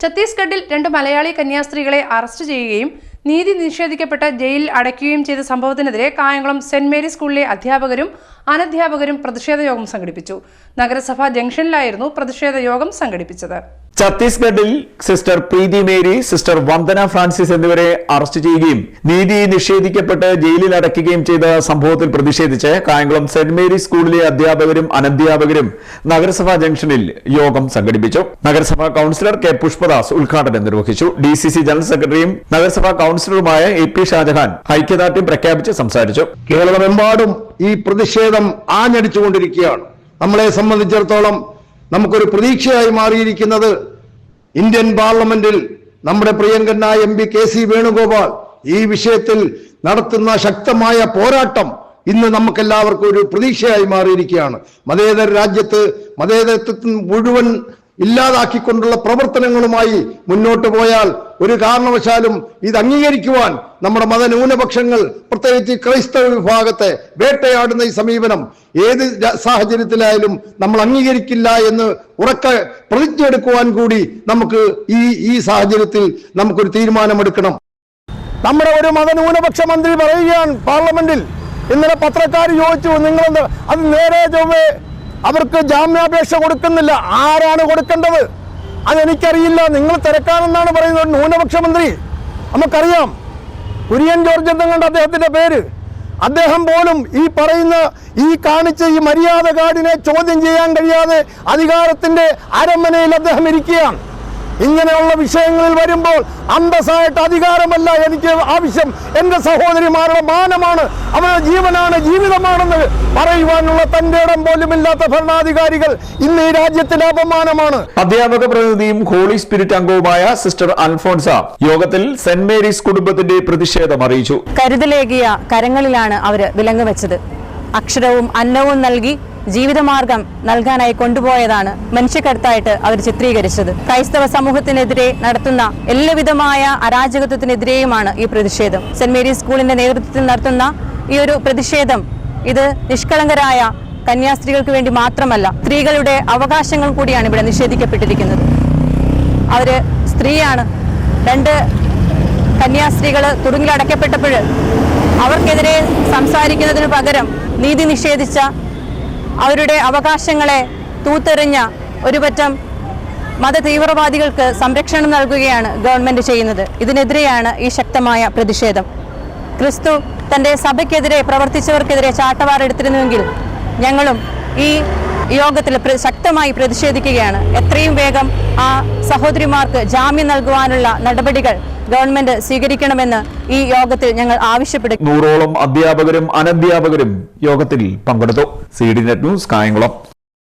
ഛത്തീസ്ഗഡിൽ രണ്ട് മലയാളി കന്യാസ്ത്രീകളെ അറസ്റ്റ് ചെയ്യുകയും നീതി നിഷേധിക്കപ്പെട്ട ജയിലിൽ അടയ്ക്കുകയും ചെയ്ത സംഭവത്തിനെതിരെ കായംകുളം സെന്റ് മേരി സ്കൂളിലെ അധ്യാപകരും അനധ്യാപകരും പ്രതിഷേധ യോഗം സംഘടിപ്പിച്ചു. നഗരസഭാ ജംഗ്ഷനിലായിരുന്നു പ്രതിഷേധ യോഗം സംഘടിപ്പിച്ചത്. ഛത്തീസ്ഗഡിൽ sister Preethi Mary sister Vandana Francis എന്നിവരെ അറസ്റ്റ് ചെയ്യുകയും നീതി നിഷേധിക്കപ്പെട്ട് ജയിലിൽ അടയ്ക്കുകയും ചെയ്ത സംഭവത്തിൽ പ്രതിഷേധിച്ച് കായംകുളം സെന്റ് മേരി സ്കൂളിലെ അധ്യാപകരും അനധ്യാപകരും നഗരസഭാ ജംഗ്ഷനിൽ യോഗം സംഘടിപ്പിച്ചു. നഗരസഭാ കൌൺസിലർ കെ പുഷ്പദാസ് ഉദ്ഘാടനം നിർവഹിച്ചു. ഡി സി സി ജനറൽ സെക്രട്ടറിയും നഗരസഭാ കൌൺസിലറുമായ എ പി ഷാജഹാൻ ഐക്യദാർഢ്യം പ്രഖ്യാപിച്ച് സംസാരിച്ചു. കേരളമെമ്പാടും ഈ പ്രതിഷേധം ആഞ്ഞടിച്ചുകൊണ്ടിരിക്കുകയാണ്. നമ്മളെ സംബന്ധിച്ചിടത്തോളം നമുക്കൊരു പ്രതീക്ഷയായി മാറിയിരിക്കുന്നത് ഇന്ത്യൻ പാർലമെന്റിൽ നമ്മുടെ പ്രിയങ്കനായ M P K C Venugopal ഈ വിഷയത്തിൽ നടത്തുന്ന ശക്തമായ പോരാട്ടം ഇന്ന് നമുക്കെല്ലാവർക്കും ഒരു പ്രതീക്ഷയായി മാറിയിരിക്കുകയാണ്. മതേതര രാജ്യത്ത് മതേതരത്വത്തിന് മുഴുവൻ ഇല്ലാതാക്കിക്കൊണ്ടുള്ള പ്രവർത്തനങ്ങളുമായി മുന്നോട്ട് പോയാൽ ഒരു കാരണവശാലും ഇത് അംഗീകരിക്കുവാൻ നമ്മുടെ മതന്യൂനപക്ഷങ്ങൾ പ്രത്യേകിച്ച് ക്രൈസ്തവ വിഭാഗത്തെ വേട്ടയാടുന്ന ഈ സമീപനം ഏത് സാഹചര്യത്തിലായാലും നമ്മൾ അംഗീകരിക്കില്ല എന്ന് ഉറക്ക പ്രതിജ്ഞ എടുക്കുവാൻ കൂടി നമുക്ക് ഈ ഈ സാഹചര്യത്തിൽ നമുക്കൊരു തീരുമാനമെടുക്കണം. നമ്മുടെ ഒരു മതന്യൂനപക്ഷ മന്ത്രി പറയുകയാണ് പാർലമെന്റിൽ. ഇന്നലെ പത്രക്കാർ ചോദിച്ചു നിങ്ങൾ അത് നേരെ ചൊവ്വേ അവർക്ക് ജാമ്യാപേക്ഷ കൊടുക്കുന്നില്ല. ആരാണ് കൊടുക്കേണ്ടത്? അതെനിക്കറിയില്ല. നിങ്ങൾ തിരക്കാണെന്നാണ് പറയുന്നത് ന്യൂനപക്ഷ മന്ത്രി. നമുക്കറിയാം. കുര്യൻ ജോർജ് എന്നുകൊണ്ട് അദ്ദേഹത്തിന്റെ പേര്? അദ്ദേഹം പോലും ഈ പറയുന്ന ഈ കാണിച്ച ഈ മര്യാദ കാർഡിനെ ചോദ്യം ചെയ്യാൻ കഴിയാതെ അധികാരത്തിന്റെ അരമനയിൽ അദ്ദേഹം ഇരിക്കുകയാണ്. ഇങ്ങനെയുള്ള വിഷയങ്ങളിൽ വരുമ്പോൾ അന്തസ്സായിട്ട് അധികാരമല്ല എനിക്ക് ആവശ്യം. എന്റെ സഹോദരിമാരുടെ മാനമാണ് അവരുടെ ജീവനാണ് ജീവിതമാണെന്ന് പറയുവാനുള്ള തന്റെ ഇടം പോലും ഇല്ലാത്ത ഭരണാധികാരികൾ ഇന്ന് ഈ രാജ്യത്തിന്റെ അപമാനമാണ്. അധ്യാപക പ്രതിനിധിയും ഹോളി സ്പിരിറ്റ് അംഗവുമായ സിസ്റ്റർ അൽഫോൺസ യോഗത്തിൽ സെന്റ് മേരീസ് കുടുംബത്തിന്റെ പ്രതിഷേധം അറിയിച്ചു. കരുതലേകിയ കരങ്ങളിലാണ് അവർ വിലങ്ങ് വെച്ചത്. അക്ഷരവും അന്നവും നൽകി ജീവിതമാർഗം നൽകാനായി കൊണ്ടുപോയതാണ് മനുഷ്യക്കടുത്തായിട്ട് അവർ ചിത്രീകരിച്ചത്. ക്രൈസ്തവ സമൂഹത്തിനെതിരെ നടത്തുന്ന എല്ലാവിധമായ അരാജകത്വത്തിനെതിരെയുമാണ് ഈ പ്രതിഷേധം. സെന്റ് മേരീസ് സ്കൂളിന്റെ നേതൃത്വത്തിൽ നടത്തുന്ന ഈ ഒരു പ്രതിഷേധം ഇത് നിഷ്കളങ്കരായ കന്യാസ്ത്രീകൾക്ക് വേണ്ടി മാത്രമല്ല സ്ത്രീകളുടെ അവകാശങ്ങൾ കൂടിയാണ് ഇവിടെ നിഷേധിക്കപ്പെട്ടിരിക്കുന്നത്. അവർ സ്ത്രീയാണ്. രണ്ട് കന്യാസ്ത്രീകൾ തുറുങ്കിലടയ്ക്കപ്പെട്ടപ്പോൾ അവർക്കെതിരെ സംസാരിക്കുന്നതിന് പകരം നീതി നിഷേധിച്ച അവരുടെ അവകാശങ്ങളെ തൂത്തെറിഞ്ഞ ഒരുപറ്റം മത തീവ്രവാദികൾക്ക് സംരക്ഷണം നൽകുകയാണ് ഗവൺമെന്റ് ചെയ്യുന്നത്. ഇതിനെതിരെയാണ് ഈ ശക്തമായ പ്രതിഷേധം. ക്രിസ്തു തന്റെ സഭയ്ക്കെതിരെ പ്രവർത്തിച്ചവർക്കെതിരെ ചാട്ടവാറെടുത്തിരുന്നുവെങ്കിൽ ഞങ്ങളും ഈ യോഗത്തിൽ ശക്തമായി പ്രതിഷേധിക്കുകയാണ്. എത്രയും വേഗം ആ സഹോദരിമാർക്ക് ജാമ്യം നൽകുവാനുള്ള നടപടികൾ ഗവൺമെന്റ് സ്വീകരിക്കണമെന്ന് ഈ യോഗത്തിൽ ഞങ്ങൾ ആവശ്യപ്പെടും നൂറോളം അധ്യാപകരും അനധ്യാപകരും യോഗത്തിൽ പങ്കെടുത്തു. C D net news Kayamkulam.